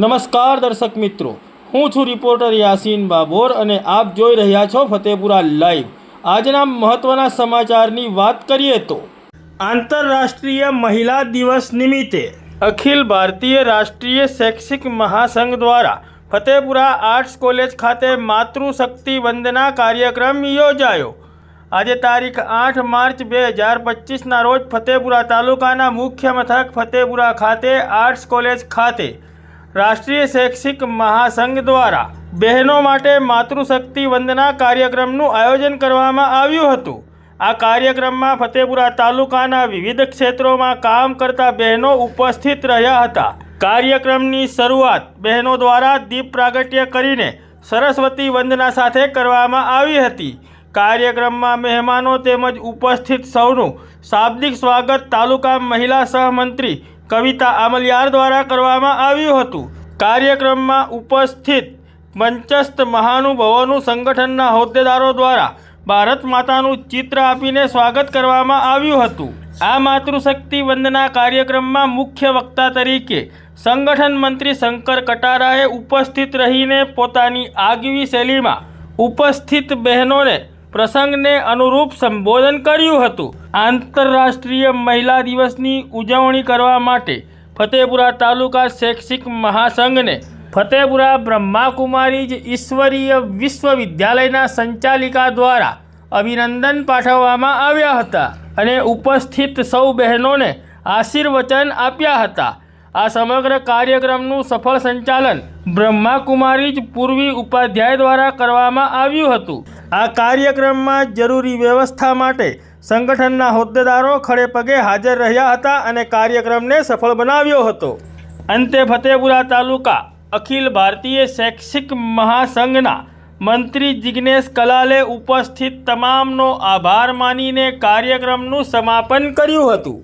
નમસ્કાર દર્શક મિત્રો. હું છું રિપોર્ટર યાસીન બાબોર અને આપ જોઈ રહ્યા છો ફતેપુરા લાઈવ. આજના મહત્વના સમાચારની વાત કરીએ તો આંતરરાષ્ટ્રીય મહિલા દિવસ નિમિત્તે અખિલ ભારતીય રાષ્ટ્રીય શૈક્ષિક મહાસંઘ દ્વારા ફતેપુરા આર્ટ્સ કોલેજ ખાતે માતૃશક્તિ વંદના કાર્યક્રમ યોજાયો. આજે તારીખ આઠ માર્ચ બે હજાર પચીસના રોજ ફતેપુરા તાલુકાના મુખ્ય મથક ફતેપુરા ખાતે આર્ટ્સ કોલેજ ખાતે રાષ્ટ્રીય શૈક્ષિક મહાસંઘ દ્વારા બહેનો માટે માતૃશક્તિ વંદના કાર્યક્રમનું આયોજન કરવામાં આવ્યું હતું. આ કાર્યક્રમમાં ફતેપુરા તાલુકાના વિવિધ ક્ષેત્રોમાં કામ કરતા બહેનો ઉપસ્થિત રહ્યા હતા. કાર્યક્રમની શરૂઆત બહેનો દ્વારા દીપ પ્રાગટ્ય કરીને સરસ્વતી વંદના સાથે કરવામાં આવી હતી. કાર્યક્રમમાં મહેમાનો તેમજ ઉપસ્થિત સૌનું શાબ્દિક સ્વાગત તાલુકા મહિલા સહમંત્રી કવિતા આમલિયાર દ્વારા કરવામાં આવ્યું હતું. કાર્યક્રમમાં ઉપસ્થિત મંચસ્થ મહાનુભાવોનું સંગઠનના હોદ્દેદારો દ્વારા ભારત માતાનું ચિત્ર આપીને સ્વાગત કરવામાં આવ્યું હતું. આ માતૃશક્તિ વંદના કાર્યક્રમમાં મુખ્ય વક્તા તરીકે સંગઠન મંત્રી શંકર કટારાએ ઉપસ્થિત રહીને પોતાની આગવી શૈલીમાં ઉપસ્થિત બહેનોને પ્રસંગને અનુરૂપ સંબોધન કર્યું હતું. આંતરરાષ્ટ્રીય મહિલા દિવસની ઉજવણી કરવા માટે ફતેપુરા તાલુકા શૈક્ષિક મહાસંઘને ફતેપુરા બ્રહ્માકુમારી ઈશ્વરીય વિશ્વવિદ્યાલયના સંચાલિકા દ્વારા અભિનંદન પાઠવવામાં આવ્યા હતા અને ઉપસ્થિત સૌ બહેનોને આશીર્વચન આપ્યા હતા. આ સમગ્ર કાર્યક્રમનું સફળ સંચાલન બ્રહ્માકુમારી જ પૂર્વી ઉપાધ્યાય દ્વારા કરવામાં આવ્યું હતું. આ કાર્યક્રમમાં જરૂરી વ્યવસ્થા માટે સંગઠનના હોદ્દેદારો ખડે પગે હાજર રહ્યા હતા અને કાર્યક્રમને સફળ બનાવ્યો હતો. અંતે ફતેપુરા તાલુકા અખિલ ભારતીય શૈક્ષિક મહાસંઘના મંત્રી જિગ્નેશ કલાલે ઉપસ્થિત તમામનો આભાર માનીને કાર્યક્રમનું સમાપન કર્યું હતું.